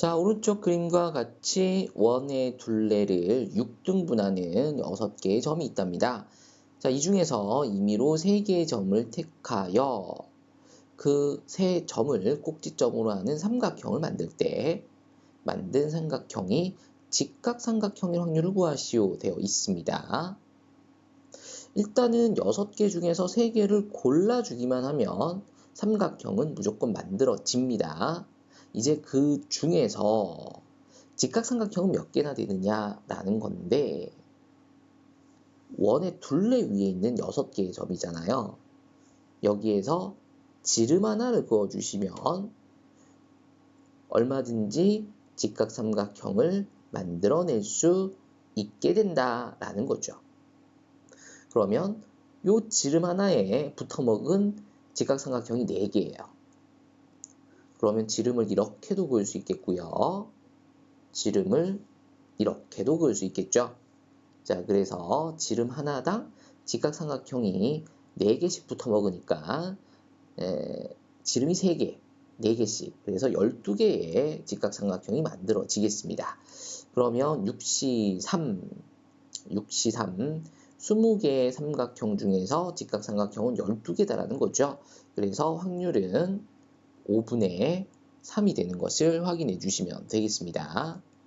자, 오른쪽 그림과 같이 원의 둘레를 6등분하는 6개의 점이 있답니다. 자, 이 중에서 임의로 3개의 점을 택하여 그 세 점을 꼭지점으로 하는 삼각형을 만들 때 만든 삼각형이 직각삼각형일 확률을 구하시오 되어 있습니다. 일단은 6개 중에서 3개를 골라주기만 하면 삼각형은 무조건 만들어집니다. 이제 그 중에서 직각삼각형은 몇 개나 되느냐라는 건데 원의 둘레 위에 있는 6개의 점이잖아요. 여기에서 지름 하나를 그어주시면 얼마든지 직각삼각형을 만들어낼 수 있게 된다라는 거죠. 그러면 요 지름 하나에 붙어먹은 직각삼각형이 4개예요. 그러면 지름을 이렇게도 그을 수 있겠고요. 지름을 이렇게도 그을 수 있겠죠. 자, 그래서 지름 하나당 직각삼각형이 4개씩 붙어 먹으니까 에, 지름이 3개, 4개씩 그래서 12개의 직각삼각형이 만들어지겠습니다. 그러면 6시 3, 6시 3, 20개의 삼각형 중에서 직각삼각형은 12개다라는 거죠. 그래서 확률은 5분의 3이 되는 것을 확인해 주시면 되겠습니다.